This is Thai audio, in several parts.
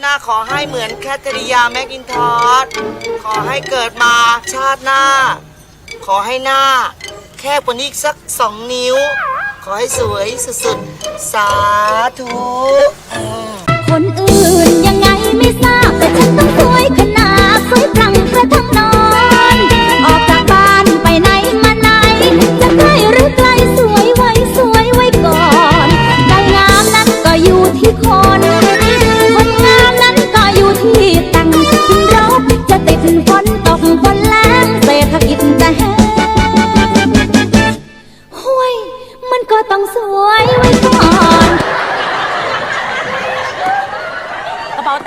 หน้าขอให้เหมือนแคทเธอรียาแมคกินทอสขอให้เกิดมาชาติหน้า ขอให้หน้า แค่กว่านี้อีกสักสองนิ้ว ขอให้สวยสุดๆ สาธุ คนอื่น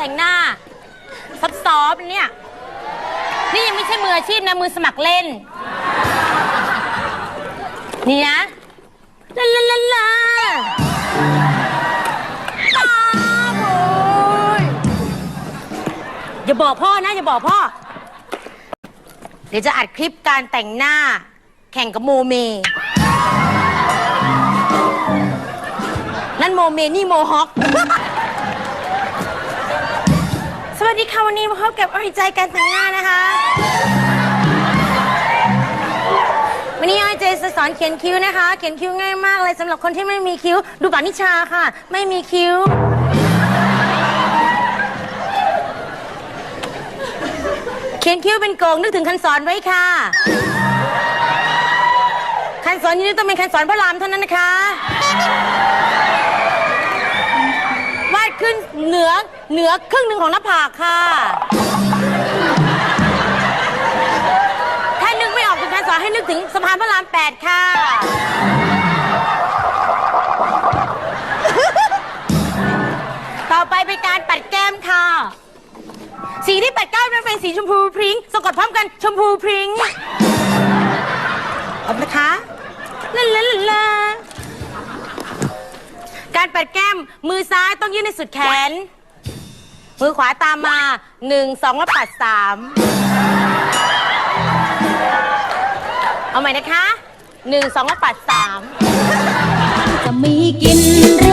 แต่งหน้าซับซ้อฟๆเนี่ย นี่ยังไม่ใช่มืออาชีพนะ มือสมัครเล่น นี่นะลาลาลาลาอ้าโอยอย่าบอกพ่อนะ อย่าบอกพ่อ เดี๋ยวจะอัดคลิปการแต่งหน้า แข่งกับโมเม นั่นโมเมนี่โมฮอค วัสดีค่ะวันนี้มาพบกับอริใจการแต่งหน้านะคะ วันนี้อริใจจะสอนเขียนคิ้วนะคะ เขียนคิ้วง่ายมากเลยสำหรับคนที่ไม่มีคิ้ว ดูปานิชาค่ะ ไม่มีคิ้ว เขียนคิ้วเป็นโกงนึกถึงคันสอนไว้ค่ะ คันสอนนี้ต้องเป็นคันสอนพระรามเท่านั้นนะคะ เหนือครึ่งหนึ่งของหน้าผากค่ะ ถ้านึกไม่ออกถึงการสอนให้นึกถึงสะพานพระรามแปดค่ะ ต่อไปเป็นการปัดแก้มค่ะ สีที่ปัดแก้มนั้นเป็นสีชมพูพริ้งสะกดพร้อมกันชมพูพริ้งเอนะคะลาลาลาลาการปัดแก้มมือซ้ายต้องยื่นในสุดแขน มือขวาตามมาหนึ่งสองแล้วปัดสามเอาใหม่นะคะหนึ่งสองแล้วปัดสามจะมีกิน